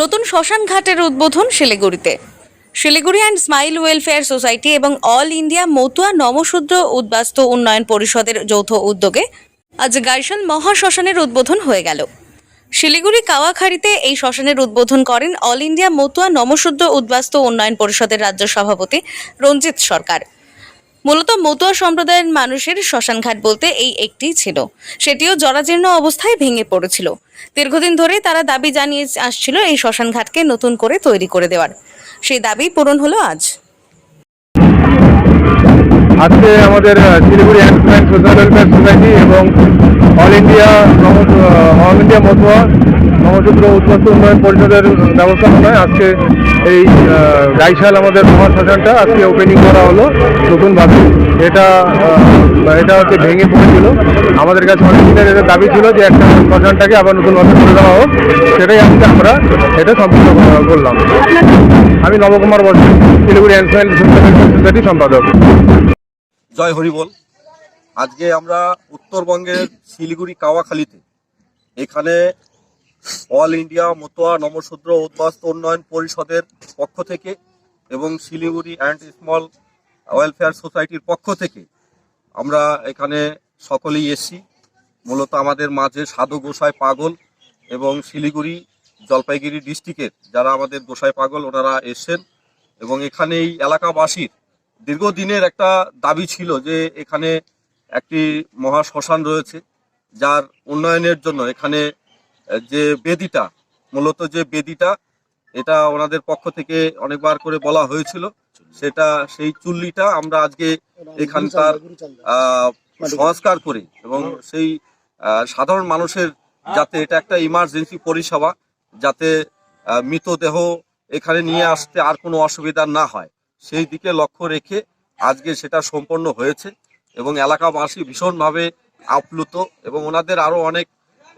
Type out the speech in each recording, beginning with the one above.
নতুন শ্মশান ঘাটের উদ্বোধন শিলিগুড়িতে। Siliguri and smile welfare society এবং অল ইন্ডিয়া মতুয়া নমশূদ্র উদ্বাস্তু উন্নয়ন পরিষদের যৌথ উদ্যোগে আজ গাইশাল মহাশ্মশানের উদ্বোধন হয়ে গেল। শিলিগুড়ি কাওয়াখাড়িতে এই শ্মশানের উদ্বোধন করেন অল ইন্ডিয়া মতুয়া নমশূদ্র উদ্বাস্তু উন্নয়ন পরিষদের রাজ্য সভাপতি রঞ্জিত সরকার। মূলত মতুয়া সম্প্রদায়ের মানুষের শ্মশানঘাট বলতে এই একটিই ছিল। সেটিও জরাজীর্ণ অবস্থায় ভেঙে পড়েছিল। দীর্ঘদিন ধরে তারা দাবি জানিয়ে আসছিল এই শ্মশানঘাটকে নতুন করে তৈরি করে দেওয়ার। সেই দাবি পূরণ হলো আজ। আজকে আমাদের Siliguri and social welfare society এবং all India all India Matua Namasudra উৎপাদন উন্নয়ন পরিষদের ব্যবস্থাপনায় আজকে এই গাইশাল আমাদের মহাশ্মশানটা, আজকে ওপেনিং করা হলো নতুনভাবে এটা এটা হচ্ছে ভেঙে পড়েছিল। আমাদের কাছে অনেক দিনের এটা দাবি ছিল যে একটা শ্মশানটাকে আবার নতুনভাবে করে দেওয়া হোক। সেটাই আজকে আমরা এটা সম্পূর্ণ করা- করলাম। আমি নবকুমার বর্ষী শিলিগুড়ি সোসাইটি সম্পাদক। জয় হরিবল আজকে আমরা উত্তরবঙ্গের শিলিগুড়ি, কাওয়াখালীতে এখানে অল ইন্ডিয়া মতোয়া নমশূদ্র উদ্বাস্ত উন্নয়ন পরিষদের পক্ষ থেকে এবং শিলিগুড়ি অ্যান্ড স্মল ওয়েলফেয়ার সোসাইটির পক্ষ থেকে আমরা এখানে সকলেই এসছি। মূলত আমাদের মাঝে সাধু গোসাই পাগল এবং শিলিগুড়ি জলপাইগুড়ি ডিস্ট্রিক্টের যারা আমাদের গোসাই পাগল, ওনারা এসছেন এবং এখানে এই এলাকাবাসীর দীর্ঘদিনের একটা দাবি ছিল যে এখানে একটি মহা শ্মশান রয়েছে, যার উন্নয়নের জন্য এখানে যে বেদিটা, মূলত যে বেদিটা, এটা ওনাদের পক্ষ থেকে অনেকবার করে বলা হয়েছিল। সেটা, সেই চুল্লিটা আমরা আজকে এখানকার সংস্কার করে এবং সেই সাধারণ মানুষের যাতে এটা একটা ইমার্জেন্সি পরিষেবা, যাতে মৃতদেহ এখানে নিয়ে আসতে আর কোনো অসুবিধা না হয়। সেই দিকে লক্ষ্য রেখে আজকে সেটা সম্পন্ন হয়েছে এবং এলাকাবাসী ভীষণভাবে আপ্লুত এবং ওনাদের আরও অনেক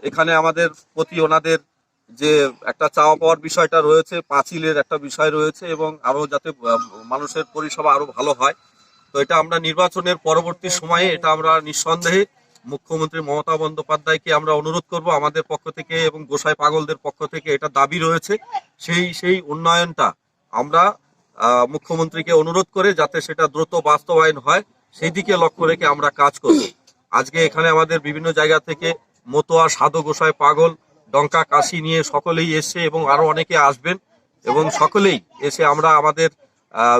এখানে আমাদের প্রতি ওনাদের যে একটা চাওয়া পাওয়ার বিষয়টা রয়েছে, পাঁচিলের একটা বিষয় রয়েছে এবং আরও যাতে মানুষের পরিষেবা আরও ভালো হয়। তো এটা আমরা নির্বাচনের পরবর্তী সময়ে এটা আমরা নিঃসন্দেহে মুখ্যমন্ত্রী মমতা বন্দ্যোপাধ্যায়কে আমরা অনুরোধ করব আমাদের পক্ষ থেকে এবং গোসাই পাগলদের পক্ষ থেকে এটা দাবি রয়েছে। সেই সেই উন্নয়নটা আমরা মুখ্যমন্ত্রীকে অনুরোধ করে যাতে সেটা দ্রুত বাস্তবায়ন হয়, সেই দিকে লক্ষ্য রেখে আমরা কাজ করব। আজকে এখানে আমাদের বিভিন্ন জায়গা থেকে মতোয়া সাধু গোসাই পাগল ডঙ্কা কাশি নিয়ে সকলেই এসছে এবং আরও অনেকে আসবেন এবং সকলেই এসে আমরা আমাদের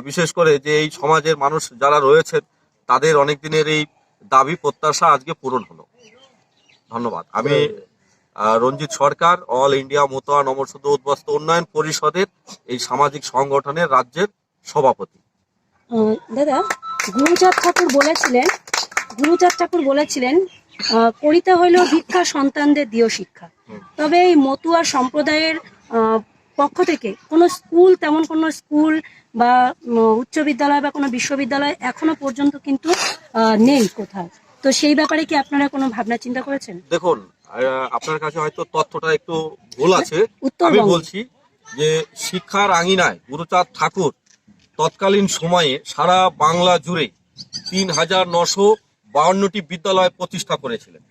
বিশেষ করে যে এই সমাজের মানুষ যারা রয়েছেন তাদের অনেক দিনের এই দাবি প্রত্যাশা আজকে পূরণ হলো। ধন্যবাদ। আমি রঞ্জিত সরকার অল ইন্ডিয়া মতোয়া নমসূদ্র উদ্বস্ত উন্নয়ন পরিষদের এই সামাজিক সংগঠনের রাজ্যের সভাপতি। দাদা গুরুচাঁদ ঠাকুর বলেছিলেন গুরুচাঁদ ঠাকুর বলেছিলেন করিতে হইলেও ভিক্ষা সন্তানদের দিও শিক্ষা। তবে এই মতুয়া সম্প্রদায়ের পক্ষ থেকে কোনো স্কুল তেমন কোনো স্কুল বা উচ্চ বিদ্যালয় বা কোনো বিশ্ববিদ্যালয় এখনও পর্যন্ত কিন্তু নেই কোথাও। তো সেই ব্যাপারে কি আপনারা কোনো ভাবনা চিন্তা করেছেন? দেখুন আপনার কাছে হয়তো তথ্যটা একটু ভুল আছে। আমি বলছি যে শিক্ষার আঙিনায় গুরুচাঁদ ঠাকুর তৎকালীন সময়ে সারা বাংলা জুড়ে তিন হাজার নশো বাউন্নটি বিদ্যালয় প্রতিষ্ঠা করেছিলেন।